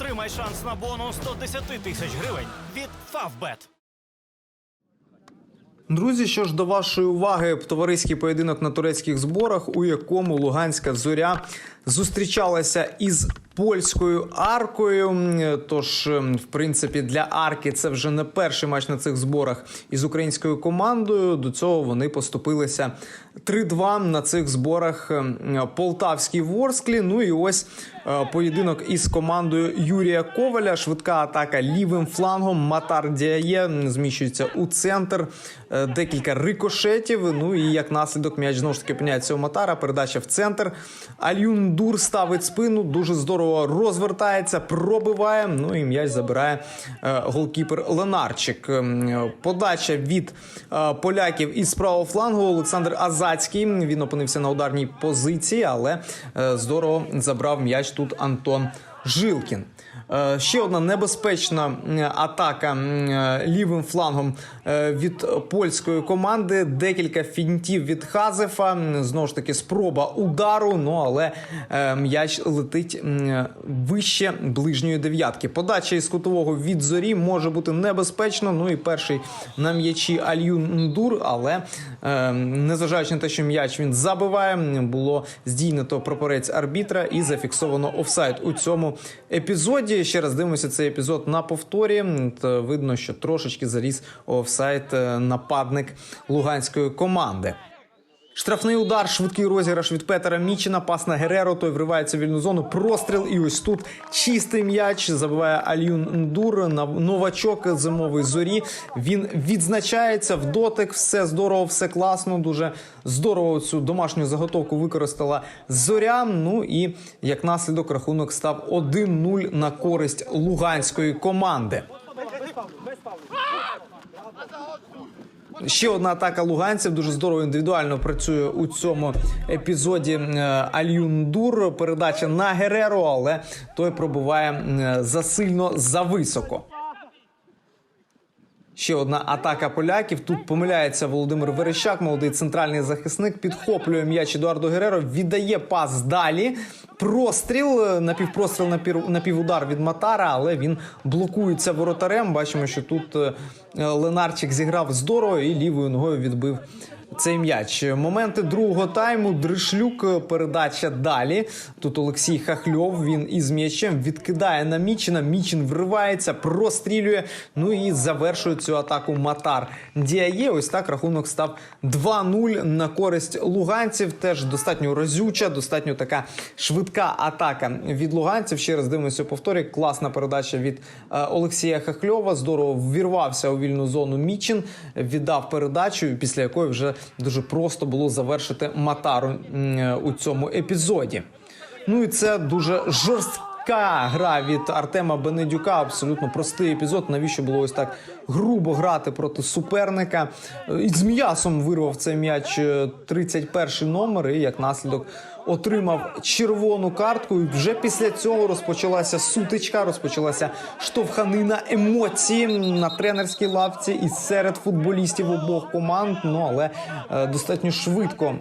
Отримай шанс на бонус 110 тисяч гривень від Favbet. Друзі, що ж до вашої уваги, товариський поєдинок на турецьких зборах, у якому Луганська зоря зустрічалася із польською аркою. Тож, в принципі, для арки це вже не перший матч на цих зборах із українською командою. До цього вони поступилися 3-2 на цих зборах Полтавській Ворсклі. Ну і ось е, поєдинок із командою Юрія Коваля. Швидка атака лівим флангом. Матар Діає зміщується у центр. Е, Декілька рикошетів. Ну і як наслідок м'яч знову ж таки опиняється у Матара. Передача в центр. Альюндур ставить спину. Дуже здорово розвертається, пробиває. Ну і м'яч забирає е, голкіпер Ленарчик. Ем, Подача від е, поляків із правого флангу. Олександр Азацький. Він опинився на ударній позиції, але е, здорово забрав м'яч тут Антон Жилкін. Е, Ще одна небезпечна атака е, лівим флангом е, від польської команди. Декілька фінтів від Хазефа. Знову ж таки, спроба удару. Ну але м'яч летить вище ближньої дев'ятки. Подача із кутового від зорі може бути небезпечно. Ну і перший на м'ячі Альюн Ндур, але незважаючи на те, що м'яч він забиває, було здійнято прапорець арбітра і зафіксовано офсайд у цьому епізоді. Ще раз дивимося цей епізод на повторі. М, видно, що трошечки заліз офсайт е, нападник луганської команди. Штрафний удар, швидкий розіграш від Петера Мічина, пас на Гереро, той вривається в вільну зону, простріл. І ось тут чистий м'яч забиває Альюн Ндур, новачок зимової зорі. Він відзначається в дотик, все здорово, все класно. Дуже здорово цю домашню заготовку використала зоря. Ну і як наслідок рахунок став 1-0 на користь луганської команди. Ще одна атака луганців дуже здорово індивідуально працює у цьому епізоді е, Альюндур. Передача на Гереро, але той пробуває е, засильно зависоко. Ще одна атака поляків. Тут помиляється Володимир Верещак, молодий центральний захисник. Підхоплює м'яч Едуардо Гереро, віддає пас далі. Простріл, напівпростріл, напів- напівудар від Матара, але він блокується воротарем. Бачимо, що тут е, Ленарчик зіграв здорово і лівою ногою відбив цей м'яч. Моменти другого тайму. Дришлюк е, передача далі. Тут Олексій Хахльов. Він із м'ячем відкидає на Мічина. Мічин вривається, прострілює. Ну і завершує цю атаку Матар. Діає. Ось так рахунок став 2-0 на користь луганців. Теж достатньо розюча, достатньо така швидка атака від луганців. Ще раз дивимося повторі. Класна передача від е, Олексія Хахльова. Здорово ввірвався у вільну зону Мічин, віддав передачу, після якої вже дуже просто було завершити Матару у цьому епізоді. Ну і це дуже жорстка гра від Артема Бенедюка. Абсолютно простий епізод. Навіщо було ось так грубо грати проти суперника? Е, І з м'ясом вирвав цей м'яч е, 31 номер, і як наслідок отримав червону картку. І вже після цього розпочалася сутичка, розпочалася штовханина емоції на тренерській лавці і серед футболістів обох команд. Ну але е, достатньо швидко.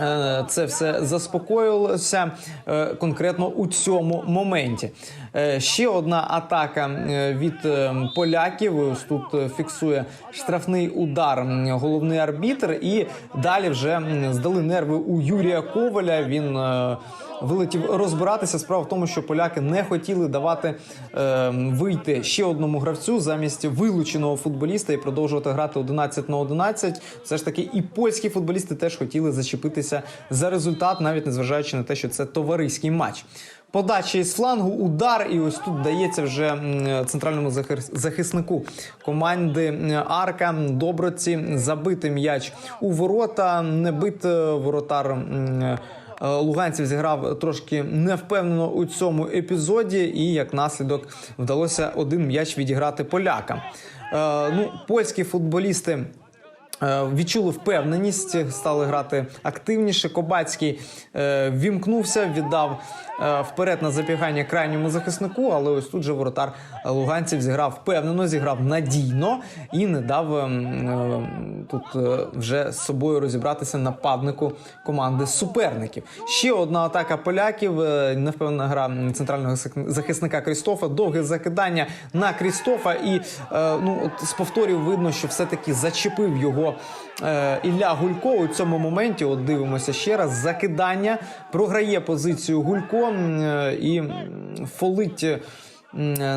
Е, Це все заспокоїлося е, конкретно у цьому моменті. Е, Ще одна атака від поляків. Тут фіксує штрафний удар головний арбітр, і далі вже здали нерви у Юрія Коваля. Він вилетів розбиратися. Справа в тому, що поляки не хотіли давати е, вийти ще одному гравцю замість вилученого футболіста і продовжувати грати 11 на 11. Все ж таки, і польські футболісти теж хотіли зачепитися за результат, навіть незважаючи на те, що це товариський матч. Подача із флангу, удар, і ось тут дається вже центральному захис- захиснику команди Арка Доброці забити м'яч у ворота, не бит е, воротар. Е, Луганців зіграв трошки невпевнено у цьому епізоді, і як наслідок вдалося один м'яч відіграти полякам. Е, ну, польські футболісти Відчули впевненість, стали грати активніше. Кобацький е, вімкнувся, віддав е, вперед на забігання крайньому захиснику. Але ось тут же воротар луганців зіграв впевнено, зіграв надійно і не дав ем, е, тут е, вже з собою розібратися нападнику команди суперників. Ще одна атака поляків. е, Невпевнена гра центрального захи- захисника Крістофа. Довге закидання на Крістофа. І е, ну от з повторів видно, що все-таки зачепив його е, Ілля Гулько у цьому моменті. От дивимося ще раз. Закидання програє позицію Гулько е, і фолить. е,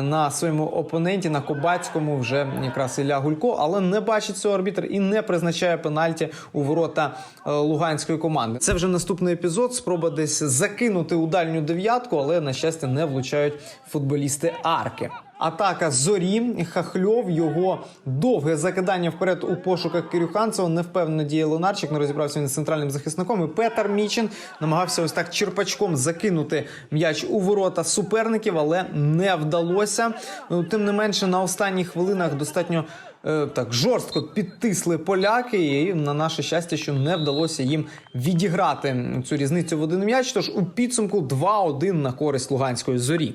На своєму опоненті на Кобацькому вже якраз Ілля Гулько, але не бачить цього арбітр і не призначає пенальті у ворота е, луганської команди. Це вже наступний епізод. Спроба десь закинути у дальню дев'ятку, але на щастя не влучають футболісти арки. Атака зорі Хахльов. Його довге закидання вперед у пошуках Кирюханцева. Невпевнено діє Лунарчик. Не розібрався він з центральним захисником. І Петер Мічин намагався ось так черпачком закинути м'яч у ворота суперників, але не вдалося. Ну, Тим не менше, на останніх хвилинах достатньо. е, Так жорстко підтисли поляки, і на наше щастя, що не вдалося їм відіграти цю різницю в один м'яч. Тож у підсумку 2-1 на користь луганської зорі.